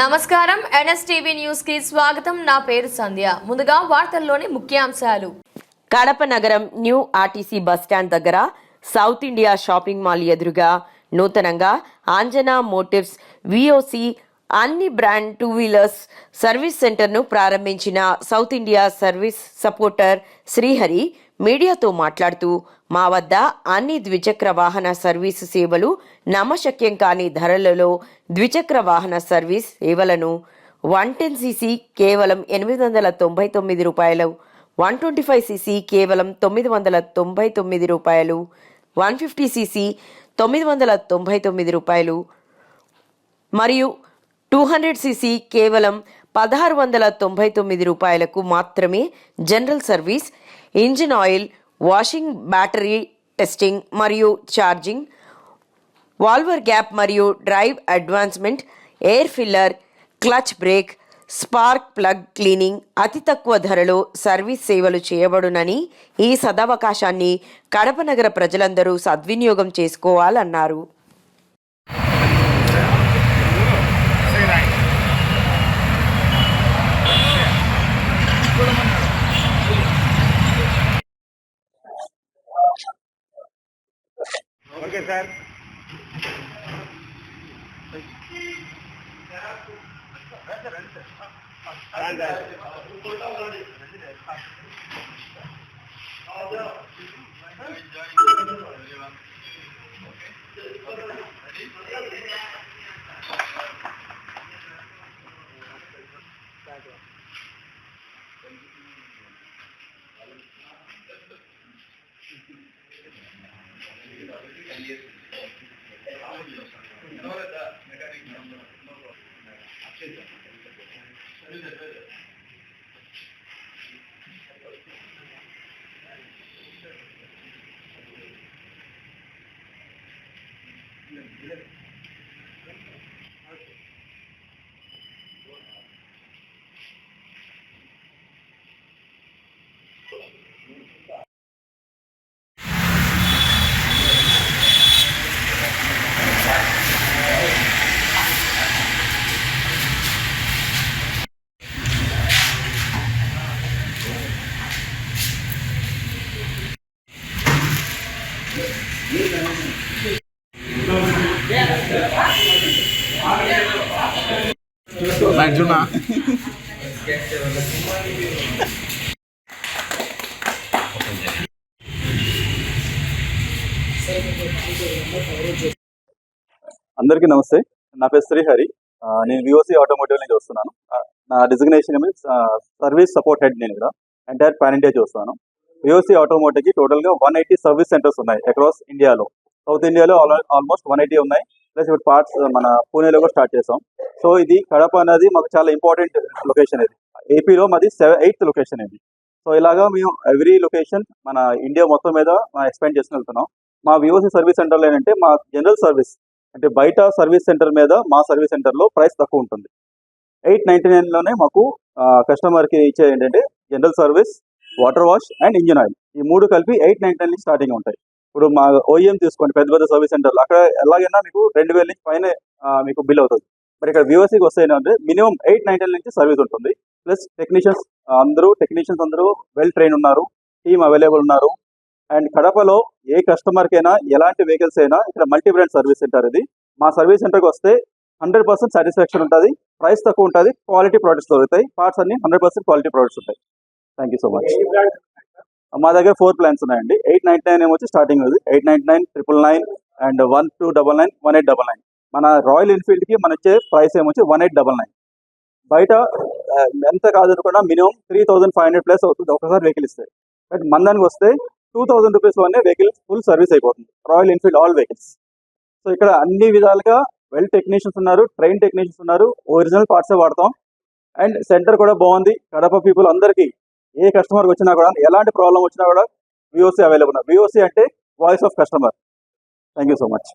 నమస్కారం. ఎన్ఎస్టీవీ న్యూస్కి స్వాగతం. నా పేరు సంధ్య. ముందుగా వార్తల్లోని ముఖ్యాంశాలు. కడప నగరం న్యూ ఆర్టీసీ బస్టాండ్ దగ్గర సౌత్ ఇండియా షాపింగ్ మాల్ ఎదురుగా నూతనంగా ఆంజనా మోటివ్స్ విఓసి అన్ని బ్రాండ్ టూ వీలర్స్ సర్వీస్ సెంటర్ను ప్రారంభించిన South India service supporter Srihari మీడియాతో మాట్లాడుతూ మా వద్ద అన్ని ద్విచక్ర వాహన సర్వీసు సేవలు నమ్మశక్యం కాని ధరలలో ద్విచక్ర వాహన సర్వీస్ సేవలను వన్ టెన్ సీసీ కేవలం ఎనిమిది వందల తొంభై తొమ్మిది రూపాయలు వన్ ట్వంటీ ఫైవ్ సీసీ కేవలం తొమ్మిది వందల తొంభై తొమ్మిది రూపాయలు వన్ ఫిఫ్టీ సీసీ తొమ్మిది వందల తొంభై తొమ్మిది రూపాయలు మరియు టూ హండ్రెడ్ సీసీ కేవలం పదహారు వందల తొంభై తొమ్మిది రూపాయలకు మాత్రమే general service engine oil washing battery testing మరియు ఛార్జింగ్ వాల్వర్ గ్యాప్ మరియు drive advancement air filler clutch brake spark plug cleaning అతి తక్కువ ధరలో సర్వీస్ సేవలు చేయబడునని ఈ సదవకాశాన్ని కడప నగర ప్రజలందరూ సద్వినియోగం చేసుకోవాలన్నారు. Okay sir Yes, yes. Arjuna అందరికీ నమస్తే. నా పేరు శ్రీహరి నేను విఓసి ఆటోమోటివ్ నుంచి వస్తున్నాను. నా డిజిగ్నేషన్ ఏమి సర్వీస్ సపోర్ట్ హెడ్ నేను ఇక్కడ. ఎంటైర్ పాన్ ఇండియా చూస్తాను విఓసి ఆటోమోటివ్కి టోటల్గా వన్ ఎయిటీ సర్వీస్ సెంటర్స్ ఉన్నాయి అక్రాస్ ఇండియాలో సౌత్ ఇండియాలో ఆల్మోస్ట్ వన్ ఎయిటీ ఉన్నాయి. ప్లస్ ఇప్పుడు పార్ట్స్ uh, మన పూణేలో కూడా స్టార్ట్ చేసాం. సో ఇది కడప అనేది మాకు చాలా ఇంపార్టెంట్ లొకేషన్ ఇది. ఏపీలో మాది సెవెన్ ఎయిత్ లొకేషన్ ఇది. సో ఇలాగా మేము ఎవ్రీ లొకేషన్ మన ఇండియా మొత్తం మీద ఎక్స్పెండ్ చేసుకుని వెళ్తున్నాం. మా విఓసి సర్వీస్ సెంటర్లో ఏంటంటే మా జనరల్ సర్వీస్ అంటే బయట సర్వీస్ సెంటర్ మీద మా సర్వీస్ సెంటర్లో ప్రైస్ తక్కువ ఉంటుంది. ఎయిట్ నైన్టీ నైన్లోనే మాకు కస్టమర్కి ఇచ్చేది ఏంటంటే general service water wash and engine oil ఈ మూడు కలిపి ఎయిట్ నైన్టీ నైన్ స్టార్టింగ్ ఉంటాయి. ఇప్పుడు మా ఓఎం తీసుకోండి పెద్ద పెద్ద సర్వీస్ సెంటర్లు. అక్కడ ఎలాగైనా మీకు రెండు వేల నుంచి పైన మీకు బిల్ అవుతుంది. మరి ఇక్కడ వ్యూఎస్సీకి వస్తే ఏంటంటే మినిమం ఎయిట్ నైన్టీ నుంచి సర్వీస్ ఉంటుంది. ప్లస్ టెక్నీషియన్స్ అందరూ టెక్నీషియన్స్ అందరూ వెల్ ట్రైన్ ఉన్నారు టీమ్ అవైలబుల్ ఉన్నారు. అండ్ కడపలో ఏ కస్టమర్కైనా ఎలాంటి వెహికల్స్ అయినా ఇక్కడ మల్టీ బ్రాండ్ సర్వీస్ సెంటర్ ఇది. మా సర్వీస్ సెంటర్కి వస్తే హండ్రెడ్ పర్సెంట్ సాటిస్ఫాక్షన్ ఉంటుంది ప్రైస్ తక్కువ ఉంటుంది క్వాలిటీ ప్రొడక్ట్స్ దొరుకుతాయి పార్ట్స్ అన్ని హండ్రెడ్ పర్సెంట్ క్వాలిటీ ప్రొడక్ట్స్ ఉంటాయి. Thank you so much. మా దగ్గర ఫోర్ ప్లాన్స్ ఉన్నాయండి. ఎయిట్ నైన్టీ నైన్ ఏమొచ్చి స్టార్టింగ్ ఉంది eight ninety nine triple nine and one two double nine one eight double nine. మన Royal ఎన్ఫీల్డ్కి మన వచ్చే ప్రైస్ ఏమొచ్చి వన్ ఎయిట్ డబల్ నైన్. బయట ఆ, ఎంత కాదనుకున్నా minimum three thousand five hundred plus అవుతుంది ఒకసారి వెహికల్ ఇస్తే. బట్ మన దానికి వస్తే టూ థౌసండ్ రూపీస్లోనే వెహికల్ ఫుల్ సర్వీస్ అయిపోతుంది. Royal Enfield all vehicles so ఇక్కడ అన్ని విధాలుగా వెల్ టెక్నీషియన్స్ ఉన్నారు ట్రైన్ టెక్నీషియన్స్ ఉన్నారు. ఒరిజినల్ పార్ట్సే వాడతాం. అండ్ సెంటర్ కూడా బాగుంది. కడప పీపుల్ అందరికీ ఏ కస్టమర్కి వచ్చినా కూడా ఎలాంటి ప్రాబ్లం వచ్చినా కూడా విఓసీ అవైలబుల్ విఓసీ అంటే voice of customer thank you so much